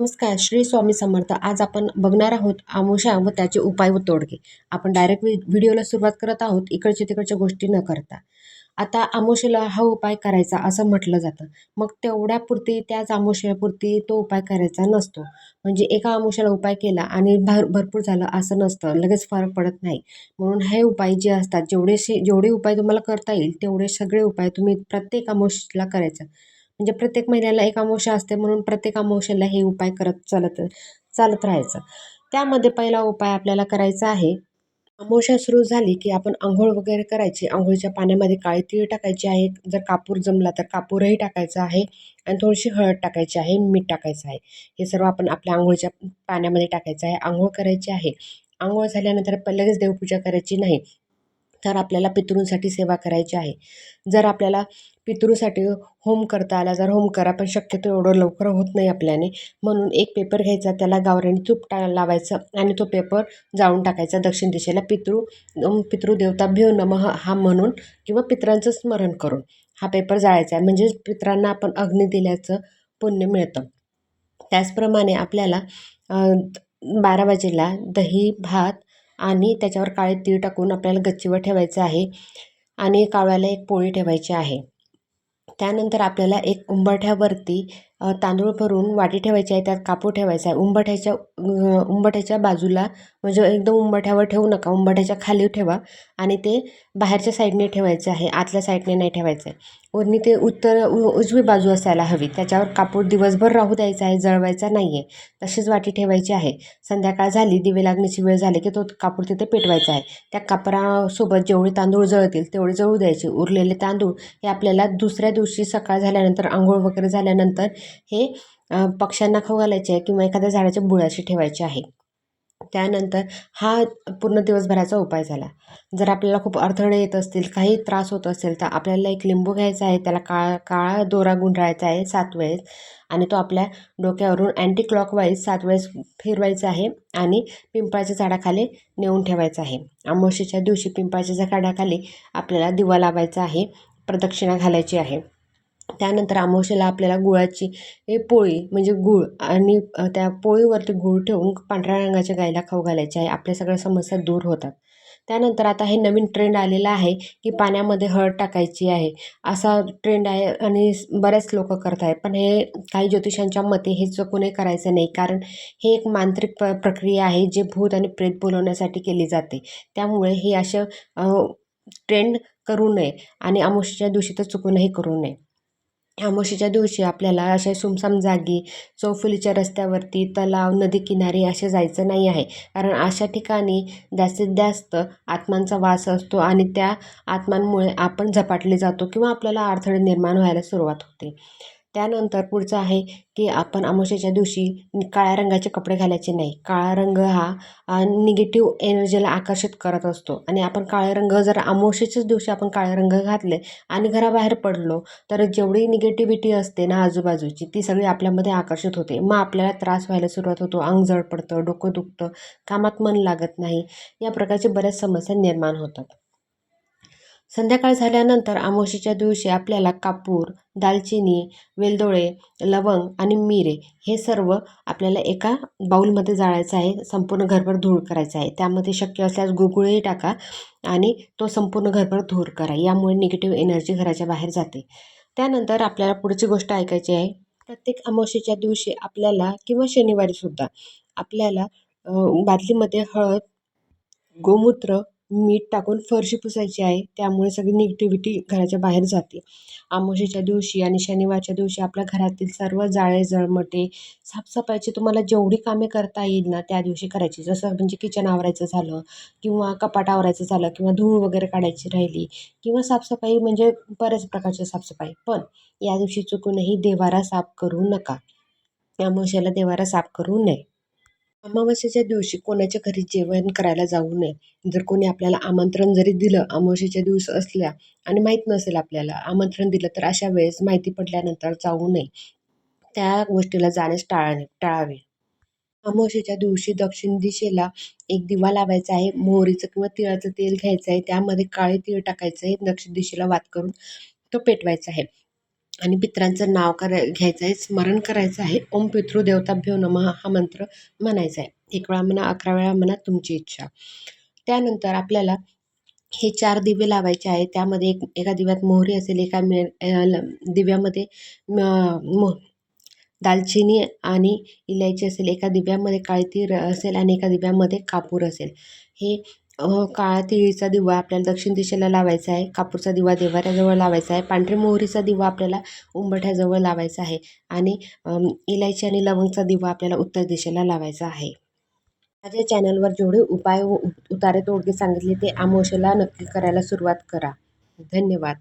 नमस्कार श्री स्वामी समर्थ. आज आपण बघणार आहोत आमुषा व त्याचे उपाय व तोडगे. आपण डायरेक्ट व्हिडिओला सुरुवात करत आहोत इकडच्या तिकडच्या गोष्टी न करता. आता आमोशेला हा उपाय करायचा असं म्हटलं जातं. मग तेवढ्यापुरती त्याच आमोशेपुरती तो उपाय करायचा नसतो. म्हणजे एका आमोशाला उपाय केला आणि भर भरपूर झालं असं नसतं. लगेच फरक पडत नाही. म्हणून हे उपाय जे असतात जेवढेसे जेवढे उपाय तुम्हाला करता येईल तेवढे सगळे उपाय तुम्ही प्रत्येक आमुषला करायचं. म्हणजे प्रत्येक महिन्याला एक अमावस्या असते म्हणून प्रत्येक अमावश्याला हे उपाय करत चालत चालत राहायचं. त्यामध्ये पहिला उपाय आपल्याला करायचा आहे अमावस्या सुरू झाली की आपण आंघोळ वगैरे करायची. आंघोळीच्या पाण्यामध्ये काळी तीळ टाकायची आहे. जर कापूर जमला तर कापूरही टाकायचा आहे आणि थोडीशी हळद टाकायची आहे मीठ टाकायचं आहे. हे सर्व आपण आपल्या आंघोळीच्या पाण्यामध्ये टाकायचं आहे. आंघोळ करायची आहे. आंघोळ झाल्यानंतर लगेच देवपूजा करायची नाही. तर आपल्याला पितृंसाठी सेवा करायची आहे. जर आपल्याला पितृसाठी होम करता आला जर होम करा पण शक्यतो एवढं लवकर होत नाही आपल्याने म्हणून एक पेपर घ्यायचा त्याला गावऱ्याने तूप टा लावायचं आणि तो पेपर जाळून टाकायचा दक्षिण दिशेला पितृ पितृदेवता भिव नमः हा म्हणून किंवा पित्रांचं स्मरण करून हा पेपर जाळायचा आहे. म्हणजेच पित्रांना आपण अग्नी दिल्याचं पुण्य मिळतं. त्याचप्रमाणे आपल्याला बारा वाजेला दही भात आणि त्याच्यावर काळे तीळ टाकून आपल्याला गच्चीवर ठेवायचं आहे आणि कावळ्याला एक पोळी ठेवायची आहे. त्यानंतर आपल्याला एक उंबरठ्यावरती तांदूळ भरून वाटी ठेवायची आहे त्यात कापूर ठेवायचा आहे. उंबरठ्याच्या उंबरठ्याच्या बाजूला म्हणजे एकदम उंबरठ्यावर ठेवू नका. उंबरठ्याच्या खाली ठेवा आणि ते बाहेरच्या साईडने ठेवायचं आहे. आतल्या साईडने नाही ठेवायचं आहे. वरनी ते उत्तर उजवी बाजू असायला हवी. त्याच्यावर कापूर दिवसभर राहू द्यायचा आहे जळवायचा नाही आहे. तशीच वाटी ठेवायची आहे. संध्याकाळ झाली दिवे लागण्याची वेळ झाली की तो कापूर तिथे पेटवायचा आहे. त्या कापरासोबत जेवढे तांदूळ जळतील तेवढे जळू द्यायचे. उरलेले तांदूळ हे आपल्याला दुसऱ्या दिवशी सकाळ झाल्यानंतर आंघोळ वगैरे झाल्यानंतर हे पक्ष्यांना खाऊ घालायचे आहे किंवा एखाद्या झाडाच्या बुळाशी ठेवायचे आहे. त्यानंतर हा पूर्ण दिवसभराचा उपाय झाला. जर आपल्याला खूप अडथळे येत असतील काही त्रास होत असेल तर आपल्याला एक लिंबू घ्यायचा आहे त्याला काळा काळा दोरा गुंडाळायचा आहे सात वेळेस आणि तो आपल्या डोक्यावरून अँटी क्लॉकवाईज सात वेळेस फिरवायचा आहे आणि पिंपळाच्या झाडाखाली नेऊन ठेवायचा आहे. अमावशीच्या दिवशी पिंपळाच्या झाडाखाली आपल्याला दिवा लावायचा आहे प्रदक्षिणा घालायची आहे. त्यानंतर अमावस्येला आपल्याला गुळाची हे पोळी म्हणजे गूळ आणि त्या पोळीवरती गूळ ठेवून पांढऱ्या रंगाच्या गाईला खाऊ घालायचे आहे. आपल्या सगळ्या समस्या दूर होतात. त्यानंतर आता हे नवीन ट्रेंड आलेला आहे की पाण्यामध्ये हळद टाकायची आहे. असा ट्रेंड आहे आणि बऱ्याच लोक करत आहेत. पण हे काही ज्योतिषांच्या मते हे चुकूनही करायचं नाही. कारण हे एक मांत्रिक प प्रक्रिया आहे जे भूत आणि प्रेत बोलवण्यासाठी केली जाते. त्यामुळे हे अशा ट्रेंड करू नये आणि अमावस्येच्या दिवशी तर चुकूनही करू नये. आमोशीच्या दिवशी आपल्याला अशा सुमसाम जागी चौफुलीच्या रस्त्यावरती तलाव नदी किनारी असे जायचं नाही आहे. कारण अशा ठिकाणी जास्तीत जास्त आत्मांचा वास असतो आणि त्या आत्मांमुळे आपण झपाटले जातो किंवा आपल्याला अडथळे निर्माण व्हायला सुरुवात होते. त्यानंतर पुढचं आहे की आपण अमावस्येच्या दिवशी काळ्या रंगाचे कपडे घालायचे नाही. काळा रंग हा निगेटिव्ह एनर्जीला आकर्षित करत असतो. आणि आपण काळे रंग जर अमावस्येच्याच दिवशी आपण काळे रंग घातले आणि घराबाहेर पडलो तर जेवढी निगेटिव्हिटी असते ना आजूबाजूची ती सगळी आपल्यामध्ये आकर्षित होते. मग आपल्याला त्रास व्हायला सुरुवात होतो अंग जड पडतं डोकं दुखतं कामात मन लागत नाही. या प्रकारचे बऱ्याच समस्या निर्माण होतात. संध्याकाळ झाल्यानंतर आमोशीच्या दिवशी आपल्याला कापूर दालचिनी वेलदोळे लवंग आणि मिरे हे सर्व आपल्याला एका बाऊलमध्ये जाळायचं आहे संपूर्ण घरभर धूळ करायचं आहे. त्यामध्ये शक्य असल्यास गुगुळही टाका आणि तो संपूर्ण घरभर धूर करा. यामुळे निगेटिव्ह एनर्जी घराच्या बाहेर जाते. त्यानंतर आपल्याला पुढची गोष्ट ऐकायची आहे. प्रत्येक अमावस्येच्या दिवशी आपल्याला किंवा शनिवारीसुद्धा आपल्याला बादलीमध्ये हळद गोमूत्र मीठ टाकून फरशी पुसायची आहे. त्यामुळे सगळी निगेटिव्हिटी घराच्या बाहेर जाते. आमोशीच्या दिवशी आणि शनिवारच्या दिवशी आपल्या घरातील सर्व जाळे जळमटे साफसफाईची तुम्हाला जेवढी कामे करता येईल ना त्या दिवशी करायची. जसं म्हणजे किचन आवरायचं झालं किंवा कपाट आवरायचं झालं किंवा धूळ वगैरे काढायची राहिली किंवा साफसफाई म्हणजे बऱ्याच प्रकारची साफसफाई. पण या दिवशी चुकूनही देवारा साफ करू नका. अमावस्येला देवारा साफ करू नये. अमावस्येच्या दिवशी कोणाच्या घरी जेवण करायला जाऊ नये. जर कोणी आपल्याला आमंत्रण जरी दिलं अमावस्येच्या दिवस असल्या आणि माहीत नसेल आपल्याला आमंत्रण दिलं तर अशा वेळेस माहिती पडल्यानंतर जाऊ नये. त्या गोष्टीला जाण्यास टाळणे टाळावे. अमावस्येच्या दिवशी दक्षिण दिशेला एक दिवा लावायचा आहे. मोहरीचं किंवा तिळाचं तेल घ्यायचं आहे. त्यामध्ये काळे तीळ टाकायचं आहे. दक्षिण दिशेला वात करून तो पेटवायचा आहे. आणि पित्रांचं नाव कराय घ्यायचं आहे स्मरण करायचं आहे. ओम पितृदेवताभ्यो नमः हा मंत्र म्हणायचा आहे. एक वेळा म्हणा अकरा वेळा म्हणा तुमची इच्छा. त्यानंतर आपल्याला हे चार दिवे लावायचे आहे त्यामध्ये एक एका दिव्यात मोहरी असेल एका मे दिव्यामध्ये मो दालचिनी आणि इलायची असेल एका दिव्यामध्ये काळी तीर असेल आणि एका दिव्यामध्ये कापूर असेल. हे काळा तिळीचा दिवा आपल्याला दक्षिण दिशेला लावायचा आहे. कापूरचा दिवा देवाऱ्याजवळ लावायचा आहे. पांढरी मोहरीचा दिवा आपल्याला उंबठ्याजवळ लावायचा आहे. आणि इलायची आणि लवंगचा दिवा आपल्याला उत्तर दिशेला लावायचा आहे. माझ्या चॅनलवर जेवढे उपाय व उतारे तोडगे सांगितले ते आमोशेला नक्की करायला सुरुवात करा. धन्यवाद.